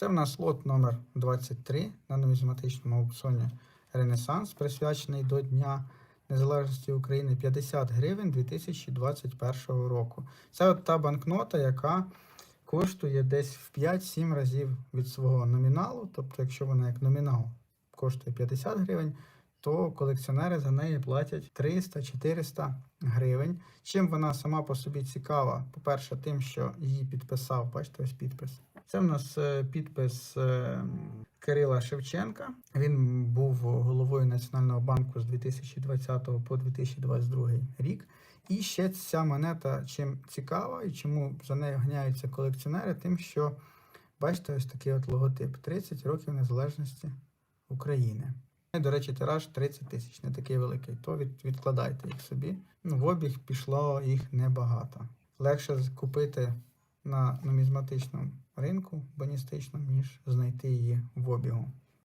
Це в нас лот номер 23 на нумізматичному аукціоні Ренесанс, присвячений до Дня Незалежності України 50 гривень 2021 року. Це от та банкнота, яка коштує десь в 5-7 разів від свого номіналу. Тобто, якщо вона як номінал коштує 50 гривень, то колекціонери за неї платять 300-400 гривень. Чим вона сама по собі цікава? По-перше, тим, що її підписав, бачите, ось підпис. Це в нас е, підпис е, Кирила Шевченка. Він був головою Національного банку з 2020 по 2022 рік. І ще ця монета чим цікава і чому за нею ганяються колекціонери, тим, що бачите, ось такий от логотип 30 років незалежності України. До речі, тираж 30 тисяч, не такий великий, то від, відкладайте їх собі. Ну, в обіг пішло їх небагато. Легше купити на нумізматичному ринку баністичному, ніж знайти її в обігу.